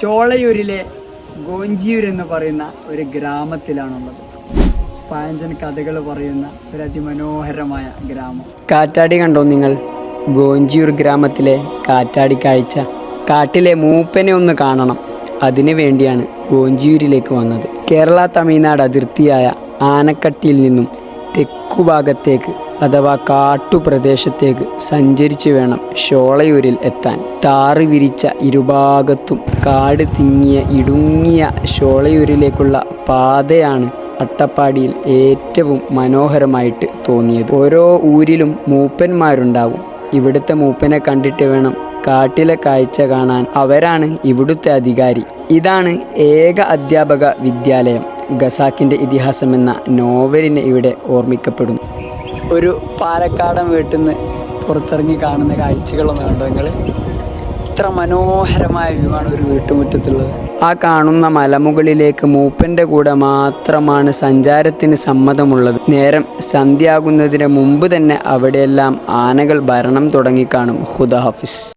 ചോളയൂരിലെ ഗോഞ്ചിയൂർ എന്ന് പറയുന്ന ഒരു ഗ്രാമത്തിലാണുള്ളത്. പഴഞ്ചൻ കഥകൾ പറയുന്ന ഒരു അതിമനോഹരമായ ഗ്രാമം. കാറ്റാടി കണ്ടോ നിങ്ങൾ? ഗോഞ്ചിയൂർ ഗ്രാമത്തിലെ കാറ്റാടി കാഴ്ച. കാട്ടിലെ മൂപ്പനെ ഒന്ന് കാണണം. അതിനു വേണ്ടിയാണ് ഗോഞ്ചിയൂരിലേക്ക് വന്നത്. കേരള തമിഴ്നാട് അതിർത്തിയായ ആനക്കട്ടിയിൽ നിന്നും തെക്കുഭാഗത്തേക്ക് അഥവാ കാട്ടുപ്രദേശത്തേക്ക് സഞ്ചരിച്ചു വേണം ഷോളയൂരിൽ എത്താൻ. താറ് വിരിച്ച ഇരുഭാഗത്തും കാട് തിങ്ങിയ ഇടുങ്ങിയ ഷോളയൂരിലേക്കുള്ള പാതയാണ് അട്ടപ്പാടിയിൽ ഏറ്റവും മനോഹരമായിട്ട് തോന്നിയത്. ഓരോ ഊരിലും മൂപ്പന്മാരുണ്ടാവും. ഇവിടുത്തെ മൂപ്പനെ കണ്ടിട്ട് വേണം കാട്ടിലെ കാഴ്ച കാണാൻ. അവരാണ് ഇവിടുത്തെ അധികാരി. ഇതാണ് ഏക അധ്യാപക വിദ്യാലയം. ഖസാക്കിന്റെ ഇതിഹാസം എന്ന നോവലിനെ ഇവിടെ ഓർമ്മിക്കപ്പെടുന്നു. ഒരു പാലക്കാടൻ വീട്ടിൽ നിന്ന് പുറത്തിറങ്ങി കാണുന്ന കാഴ്ചകളൊന്നും കണ്ടോ നിങ്ങൾ ഇത്ര മനോഹരമായ വ്യൂ ആണ് ഒരു വീട്ടുമുറ്റത്തുള്ളത്. ആ കാണുന്ന മലമുകളിലേക്ക് മൂപ്പന്റെ കൂടെ മാത്രമാണ് സഞ്ചാരത്തിന് സമ്മതമുള്ളത്. നേരം സന്ധ്യയാകുന്നതിന് മുമ്പ് തന്നെ അവിടെയെല്ലാം ആനകൾ ഭരണം തുടങ്ങിക്കാണും ഹുദ ഹാഫിസ്.